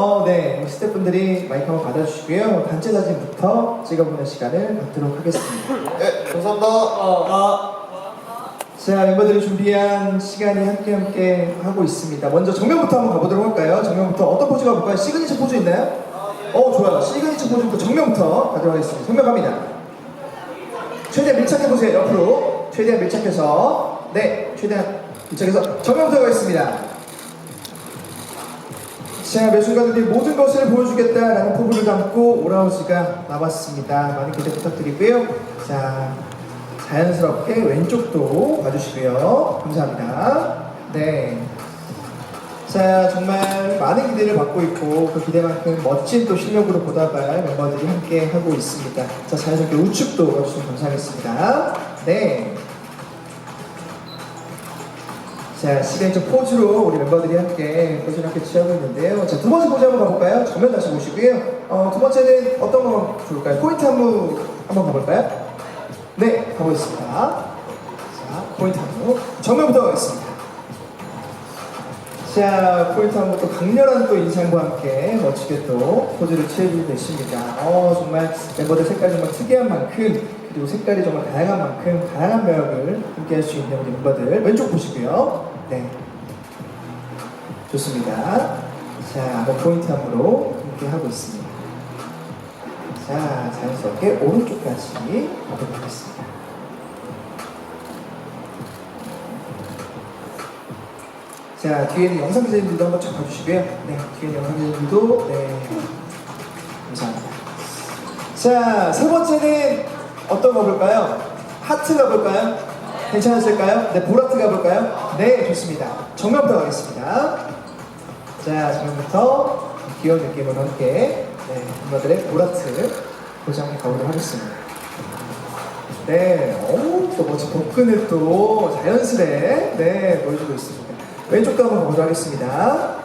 어, 네. 스태프분들이 마이크 한번 받아주시고요. 단체 사진부터 찍어보는 시간을 갖도록 하겠습니다. 네, 감사합니다. 자, 멤버들이 준비한 시간이 함께 함께 하고 있습니다. 먼저 정면부터 한번 가보도록 할까요? 정면부터 어떤 포즈 가볼까요? 시그니처 포즈 있나요? 어, 좋아요. 시그니처 포즈부터 정면부터 가도록 하겠습니다. 정면 갑니다. 최대한 밀착해보세요. 옆으로. 최대한 밀착해서. 네, 최대한 밀착해서 정면부터 가겠습니다. 자, 매순간들이 모든 것을 보여주겠다라는 포부를 담고 오라우즈가 나왔습니다. 많은 기대 부탁드리고요. 자, 자연스럽게 왼쪽도 봐주시고요. 감사합니다. 네. 자, 정말 많은 기대를 받고 있고 그 기대만큼 멋진 또 실력으로 보답할 멤버들이 함께 하고 있습니다. 자, 자연스럽게 우측도 봐주시면 감사하겠습니다. 네. 자, 시그니처 포즈로 우리 멤버들이 함께 포즈를 함께 취하고 있는데요. 자, 두 번째 포즈 한번 가볼까요? 정면 다시 보시고요. 어, 두 번째는 어떤 거 볼까요? 포인트 안무 한번 가볼까요? 네, 가보겠습니다. 자, 포인트 안무. 정면부터 가겠습니다. 자, 포인트 안무 또 강렬한 또 인상과 함께 멋지게 또 포즈를 취해주고 계십니다. 어, 정말 멤버들 색깔이 정말 특이한 만큼 그리고 색깔이 정말 다양한 만큼 다양한 매력을 함께 할 수 있는 우리 멤버들 왼쪽 보시고요. 네. 좋습니다. 자, 한번 포인트 안무로 함께 하고 있습니다. 자, 자연스럽게 오른쪽까지 가도록 하겠습니다. 자, 뒤에는 영상 기자님들도 한번 쭉 봐주시고요. 네, 뒤에는 영상 기자님들도 네, 감사합니다. 자, 세 번째는 어떤 거 볼까요? 하트 가볼까요? 괜찮으실까요? 네, 보라트 가볼까요? 네, 좋습니다. 정면부터 가겠습니다. 자, 정면부터 귀여운 느낌으로 함께 네, 멤버들의 보라트 고장해 가보도록 하겠습니다. 네, 어우, 또 멋진 복근을 또 자연스레 네, 보여주고 있습니다. 왼쪽도 한번 가보도록 하겠습니다.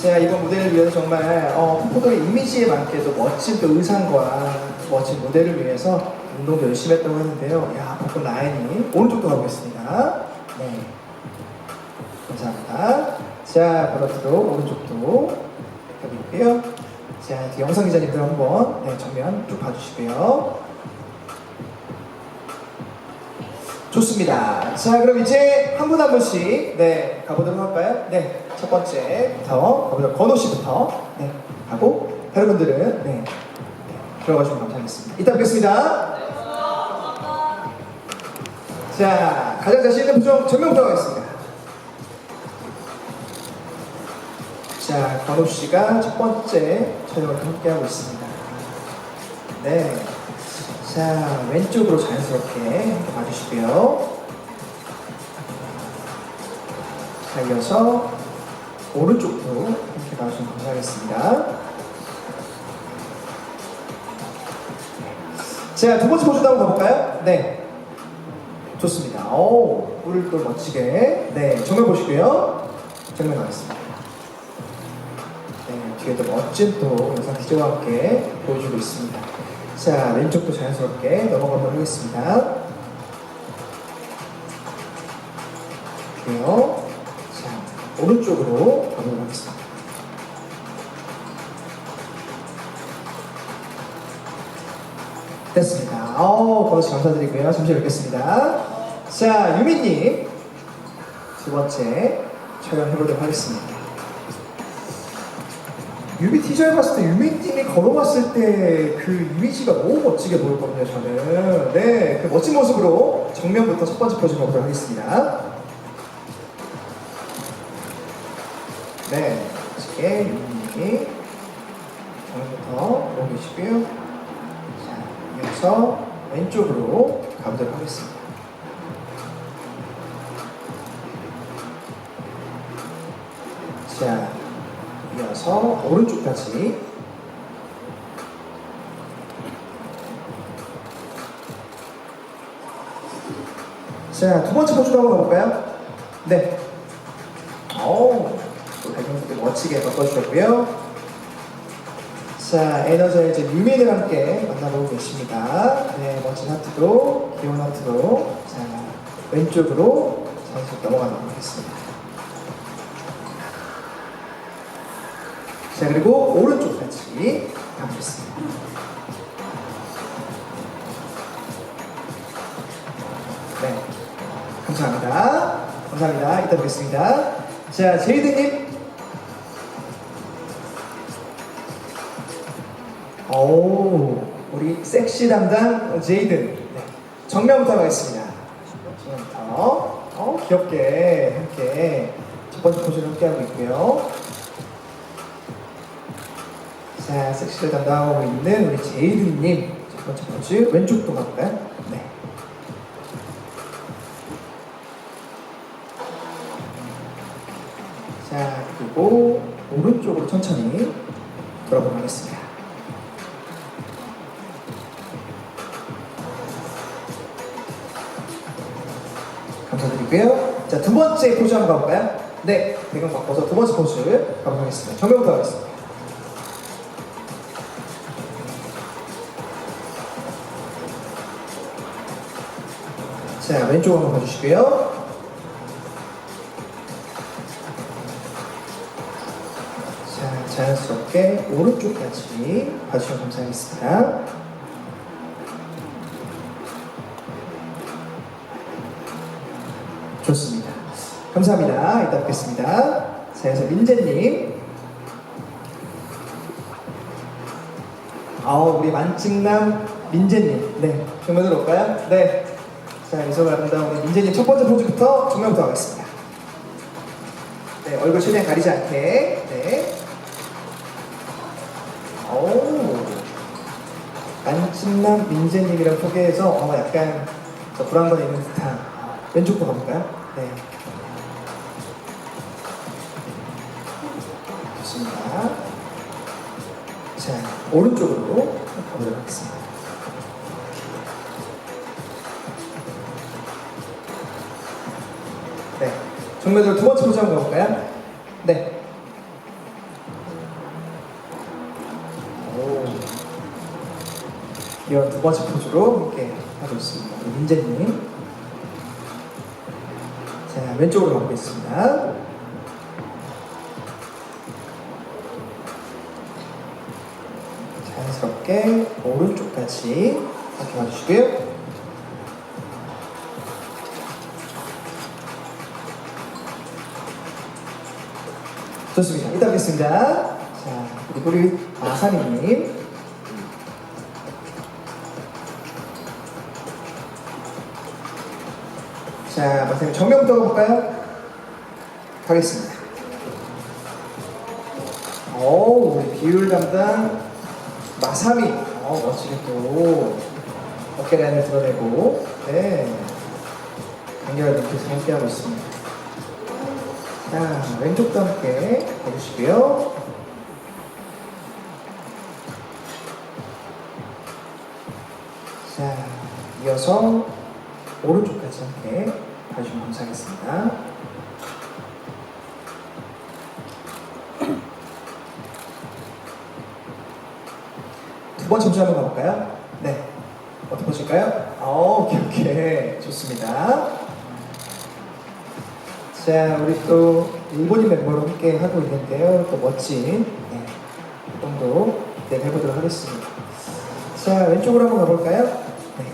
제가 이번 무대를 위해서 정말 어, 포도의 이미지에 맞게 또 멋진 또 의상과 멋진 무대를 위해서 운동도 열심히 했다고 하는데요. 야, 복근 라인이 오른쪽도 가보겠습니다. 네. 감사합니다. 자, 바로트도 오른쪽도 가볼게요. 자, 뒤 영상 기자님들 한번 네, 정면 쭉 봐주시고요. 좋습니다. 자, 그럼 이제 한 분 한 분씩 네 가보도록 할까요? 네, 첫 번째부터 가보도록 건호 씨부터 네 하고 다른 분들은 네 들어가시면 감사하겠습니다. 이따 뵙겠습니다. 자, 가장 자신 있는 부정 정면부터 가겠습니다. 자, 건호 씨가 첫 번째 촬영을 함께 하고 있습니다. 네. 자, 왼쪽으로 자연스럽게 봐주시고요. 자, 이어서 오른쪽도 함께 봐주시면 감사하겠습니다. 자, 두 번째 포즈도 한번 가볼까요? 네. 오, 뿔을 또 멋지게. 네, 정면 보시고요. 정면 가겠습니다. 네, 뒤에도 멋진 또 영상 기저와 함께 보여주고 있습니다. 자, 왼쪽도 자연스럽게 넘어가도록 하겠습니다. 그리고요. 자, 오른쪽으로 가도록 하겠습니다. 됐습니다. 어, 거시 감사드리고요. 잠시 뵙겠습니다. 자, 유민님. 두 번째 촬영해보도록 하겠습니다. 뮤비 티저에 봤을 때 유민님이 걸어봤을 때 그 이미지가 너무 멋지게 보였거든요, 저는. 네, 그 멋진 모습으로 정면부터 첫 번째 포즈 가보도록 하겠습니다. 네, 멋지게 유민님이 정면부터 보고 계시고요. 자, 이어서 왼쪽으로 가보도록 하겠습니다. 자, 이어서 오른쪽까지 자, 두 번째 포즈도 한번 가볼까요? 네. 오, 또 배경도 멋지게 바꿔주셨고요. 자, 에너저이즈 유민을 함께 만나보고 계십니다. 네, 멋진 하트도, 귀여운 하트도. 자, 왼쪽으로 자연스럽게 넘어가도록 하겠습니다. 자, 그리고 오른쪽까지 가보겠습니다. 네. 감사합니다. 감사합니다. 이따 뵙겠습니다. 자, 제이드님. 오, 우리 섹시 담당 제이든. 네. 정면부터 가겠습니다. 정면부터. 어, 귀엽게 함께 첫 번째 포즈를 함께 하고 있고요. 자, 섹시를 담당하고 있는 우리 제이든님. 첫 번째 포즈 왼쪽도 가볼까요? 네. 자, 그리고 오른쪽으로 천천히 돌아보도록 하겠습니다. 감사드리고요. 자, 두 번째 포즈 한번 가볼까요? 네, 배경 바꿔서 두 번째 포즈 가보도록 하겠습니다. 정면부터 가겠습니다. 자, 왼쪽 한번 봐주시고요. 자, 자연스럽게 오른쪽까지 봐주시면 감사하겠습니다. 좋습니다. 감사합니다. 이따 뵙겠습니다. 자, 그래서 민재님. 아우, 우리 만찍남 민재님. 네, 정면으로 올까요? 네. 자, 미소가 아름다운 우리 민재님 첫 번째 포즈부터 정면부터 하겠습니다. 네, 얼굴 최대한 가리지 않게. 네. 오. 안친남 민재님이랑 소개해서 어, 약간 저 불안감이 있는 듯한 어, 왼쪽도 가볼까요? 네. 좋습니다. 자, 오른쪽으로 가보도록 하겠습니다. 정면으로 두 번째 포즈 한번 가볼까요? 네. 오. 이런 두 번째 포즈로 함께. 우리 민재님. 자, 왼쪽으로 가보겠습니다. 자연스럽게 오른쪽까지 이렇게 와주시고요. 좋습니다. 이따 뵙겠습니다. 자, 그리고 우리 아사리님. 자, 마지막 정면부터 가볼까요? 가겠습니다. 오, 우리 비율 담당 마사미. 어, 멋지게 또 어깨 라인을 드러내고, 네. 간결한 눈빛을 함께하고 있습니다. 자, 왼쪽도 함께 해주시고요. 자, 이어서 오른쪽까지 함께 봐주시면 감사하겠습니다. 두 번째 포즈 한번 가볼까요? 네. 어떻게 보실까요? 어, 오케이, 오케이. 좋습니다. 자, 우리 또 일본인 멤버로 함께 하고 있는데요. 또 멋진 네, 활동도 네, 해보도록 하겠습니다. 자, 왼쪽으로 한번 가볼까요? 네.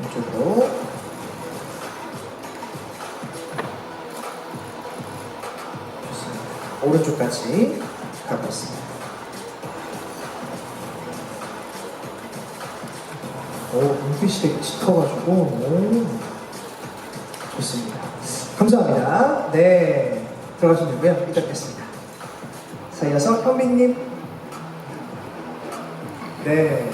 왼쪽으로. 좋습니다. 오른쪽까지 가고 있습니다. 오, 눈빛이 되게 짙어가지고, 오, 좋습니다. 감사합니다. 네. 들어가시면 되고요. 이따 뵙겠습니다. 자, 이어서 현민님. 네.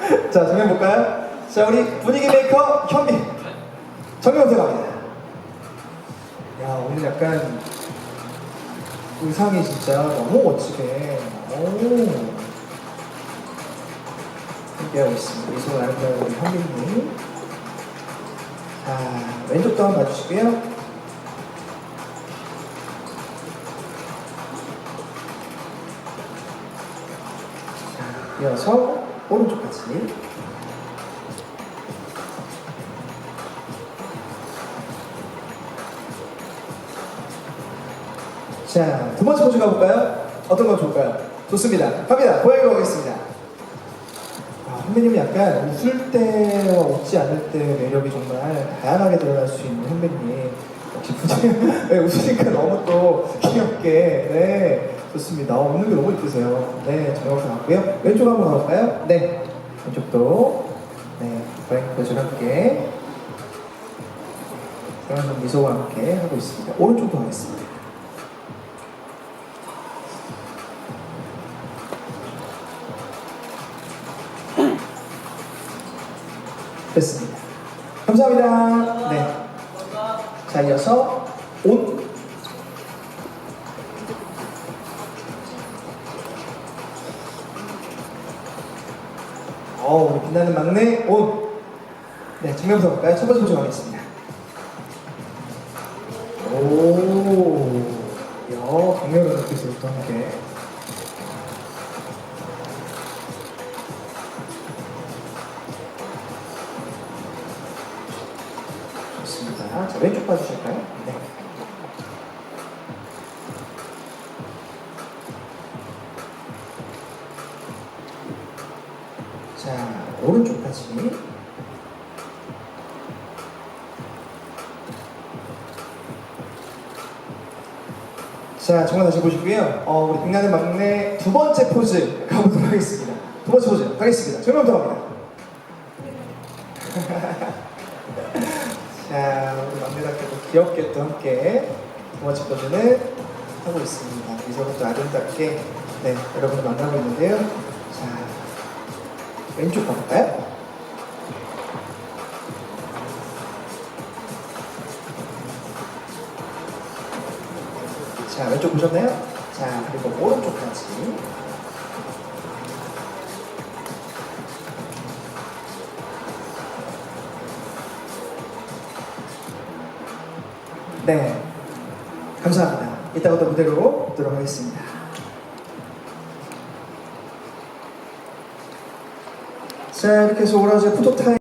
자, 정면 볼까요? 자, 우리 분위기 메이커 현민. 정면부터 갑니다. 야, 오늘 약간 의상이 진짜 너무 멋지게. 오. 함께하고 있습니다. 미소 아름다운 우리 현민님. 자, 왼쪽도 한번 봐주시고요. 자, 이어서 오른쪽까지. 자, 두 번째 포즈 가볼까요? 어떤 거 좋을까요? 좋습니다. 갑니다. 고양이로 가겠습니다. 아, 선배님이 약간 웃을 때 와 웃지 않을 때 매력이 정말 다양하게 드러날 수 있는 선배님. 역시 부장, 네, 웃으니까 너무 또 귀엽게, 네, 좋습니다. 어, 웃는 게 너무 이쁘세요. 네, 정영사 같고요. 왼쪽 한번 가볼까요? 네, 왼쪽도, 네, 포즈를 함께, 영상 미소와 함께 하고 있습니다. 오른쪽도 하겠습니다. 됐습니다. 감사합니다. 네. 자, 이어서 옷. 어, 우리 빛나는 막내 옷. 네, 증명서 볼까요? 첫 번째 포즈 가겠습니다. 오, 야, 강렬한 또 함께. 좋습니다. 자, 오른쪽까지. 자, 정말 다시 보시고요. 어, 우리 빛나는 막내 두 번째 포즈 가보도록 하겠습니다. 두 번째 포즈 가겠습니다. 정면부터 갑니다. 자, 우리 막내답게도 귀엽게 또 함께 두 번째 포즈는 하고 있습니다. 미소부터 아름답게 네, 여러분을 만나고 있는데요. 자, 왼쪽 가볼까요? 자, 왼쪽 보셨나요? 자, 그리고 오른쪽까지. 네. 감사합니다. 이따가 또 무대로 뵙도록 하겠습니다. 자, 이렇게 해서 오라제 포토타임.